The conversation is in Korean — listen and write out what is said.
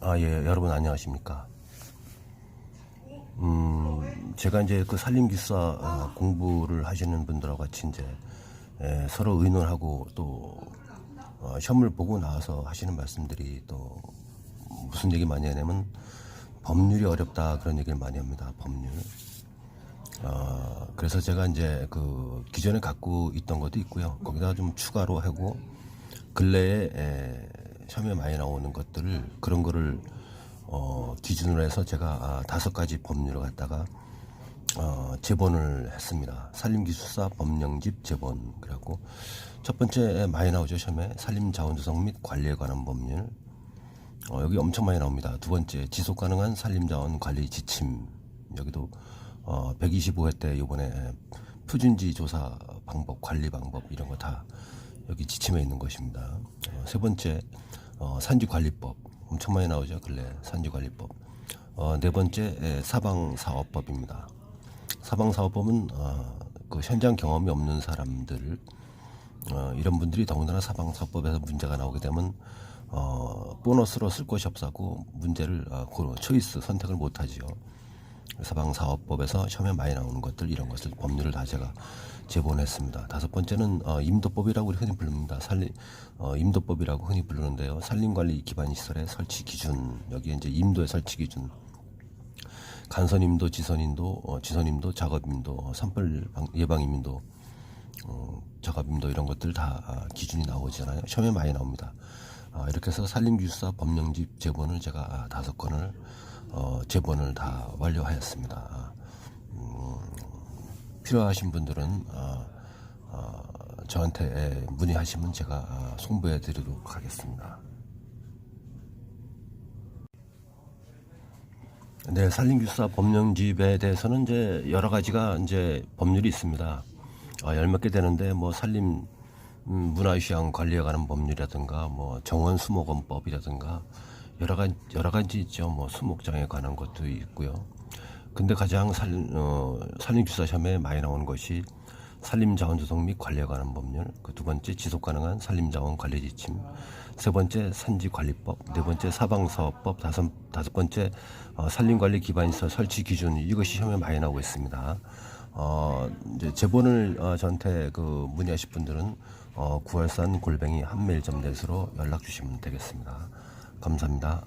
아, 예, 여러분 안녕하십니까. 음, 제가 이제 그 산림기사 어, 공부를 하시는 분들하고 같이 이제 에, 서로 의논하고 또 어, 시험을 보고 나와서 하시는 말씀들이 또 무슨 얘기 많이 하냐면 법률이 어렵다 그런 얘기를 많이 합니다. 법률. 어, 그래서 제가 이제 그 기존에 갖고 있던 것도 있고요. 거기다가 좀 추가로 하고 근래에 에, 시험에 많이 나오는 것들을 그런 거를 어, 기준으로 해서 제가 아, 다섯 가지 법률을 갖다가 어, 제본을 했습니다. 산림기술사 법령집 제본 그래갖고 첫 번째 많이 나오죠 시험에 산림자원조성 및 관리에 관한 법률 어, 여기 엄청 많이 나옵니다. 두 번째 지속 가능한 산림자원 관리 지침 여기도 어, 125회 때 이번에 표준지 조사 방법 관리 방법 이런 거다 여기 지침에 있는 것입니다. 어, 세 번째 어, 산지관리법 엄청 많이 나오죠 근래 산지관리법 어, 네 번째 에, 사방사업법입니다. 사방사업법은 어, 그 현장 경험이 없는 사람들 어, 이런 분들이 더군다나 사방사업법에서 문제가 나오게 되면 어, 보너스로 쓸 것이 없다고 문제를 어, 고 초이스 선택을 못하지요. 사방사업법에서 시험에 많이 나오는 것들 이런 것을 법률을 다 제가 제본했습니다. 다섯 번째는 어, 임도법이라고 흔히 부릅니다. 산림 어, 임도법이라고 흔히 부르는데요. 산림관리 기반 시설의 설치 기준 여기 이제 임도의 설치 기준 간선임도, 지선임도, 어, 지선임도, 작업임도, 어, 산불 방- 예방임도, 어, 작업임도 이런 것들 다 아, 기준이 나오잖아요. 시험에 많이 나옵니다. 아, 이렇게 해서 산림기술사 법령집 제본을 제가 아, 다섯 건을 어, 제본을 다 완료하였습니다. 필요하신 분들은 아, 아, 저한테 예, 문의하시면 제가 아, 송부해 드리도록 하겠습니다. 네, 산림기술사 법령집에 대해서는 이제 여러 가지가 이제 법률이 있습니다. 아, 열몇 개 되는데 뭐 산림 음, 문화유시장 관리에 관한 법률이라든가 뭐 정원 수목원법이라든가 여러 가지 여러 가지 있죠. 뭐 수목장에 관한 것도 있고요. 근데 가장 살, 어, 산림기술사 시험에 많이 나오는 것이 산림자원 조성 및 관리에 관한 법률, 그 두 번째 지속 가능한 산림자원 관리 지침, 세 번째 산지관리법, 네 번째 사방사업법, 다섯, 다섯 번째 어, 산림관리 기반시설 설치 기준 이것이 시험에 많이 나오고 있습니다. 어, 이제 제본을 어, 저한테 그 문의하실 분들은 어, 9월산 골뱅이 한메일점 넷으로 연락 주시면 되겠습니다. 감사합니다.